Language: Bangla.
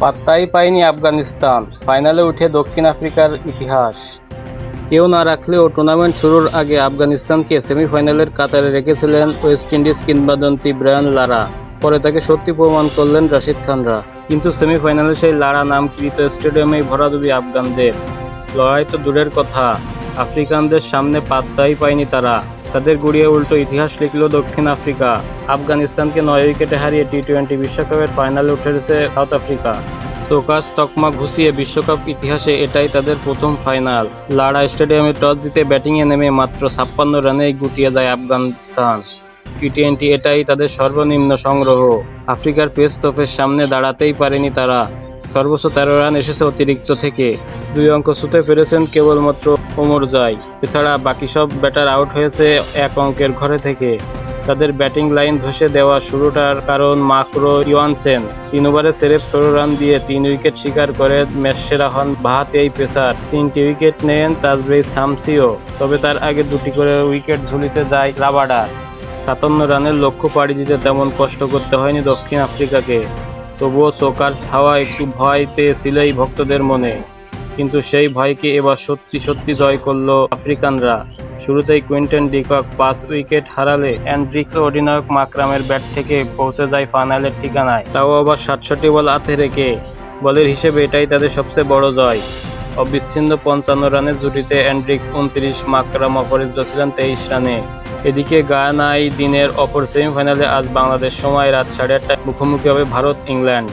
পাত্তাই পায়নি আফগানিস্তান। ফাইনালে উঠে দক্ষিণ আফ্রিকার ইতিহাস। কেউ না রাখলেও টুর্নামেন্ট শুরুর আগে আফগানিস্তানকে সেমিফাইনালের কাতারে রেখেছিলেন ওয়েস্ট ইন্ডিজ কিংবদন্তি ব্রায়ান লারা। পরে তাকে সত্যি প্রমাণ করলেন রাশিদ খানরা। কিন্তু সেমিফাইনালে সেই লারা নামকৃত স্টেডিয়ামেই ভরাডুবি আফগানদের। লড়াই তো দূরের কথা। আফ্রিকানদের সামনে পাত্তাই পায়নি তারা। তাদের গুড়িয়ে উল্টো ইতিহাস লিখল দক্ষিণ আফ্রিকা। আফগানিস্তানকে নয় উইকেটে হারিয়ে টি টোয়েন্টি বিশ্বকাপের ফাইনালে উঠেছে সাউথ আফ্রিকা। সোকাস তকমা ঘুষিয়ে বিশ্বকাপ ইতিহাসে এটাই তাদের প্রথম ফাইনাল। লাড়া স্টেডিয়ামে টস জিতে ব্যাটিংয়ে নেমে মাত্র ছাপ্পান্ন রানেই গুটিয়ে যায় আফগানিস্তান। টি টোয়েন্টি এটাই তাদের সর্বনিম্ন সংগ্রহ। আফ্রিকার পেস সামনে দাঁড়াতেই পারেনি তারা। সর্বোচ্চ তেরো রান এসেছে অতিরিক্ত থেকে। দুই অঙ্ক ছুতে পেরেছেন কেবলমাত্র ওমর জাই এছাড়া বাকি সব ব্যাটার আউট হয়েছে এক অঙ্কের ঘরে থেকে। তাদের ব্যাটিং লাইন ধসে দেওয়া শুরুটার কারণ মাকরো ইওয়ানসেন। তিন ওভারে সেরেফ ষোলো রান দিয়ে তিন উইকেট শিকার করে ম্যাচ সেরা হন বাহাতে এই পেসার। তিনটি উইকেট নেন তাজবেই সামসিও, তবে তার আগে দুটি করে উইকেট ঝুলিতে যায় রাবাডার সাতান্ন রানের লক্ষ্য পাড়ি দিতে তেমন কষ্ট করতে হয়নি দক্ষিণ আফ্রিকাকে। তবুও চোকার ছাওয়া একটু ভয় পেয়েছিল এই ভক্তদের মনে। কিন্তু সেই ভয়কে এবার সত্যি সত্যি জয় করল আফ্রিকানরা। শুরুতেই কুইন্টন ডিকক পাঁচ উইকেট হারালে অ্যান্ড্রিক্স অধিনায়ক মাকরামের ব্যাট থেকে পৌঁছে যায় ফাইনালের ঠিকানায়। তাও আবার সাতষট্টি বল হাতে রেখে বলের হিসেবে এটাই তাদের সবচেয়ে বড় জয়। অবিচ্ছিন্ন পঞ্চান্ন রানের জুটিতে অ্যান্ড্রিক্স উনত্রিশ, মাকরাম অপরাজিত ছিলেন তেইশ রানে। এদিকে গায়ানায় দিনের অপর সেমিফাইনালে আজ বাংলাদেশ সময় রাত সাড়ে আটটায় মুখোমুখি হবে ভারত ইংল্যান্ড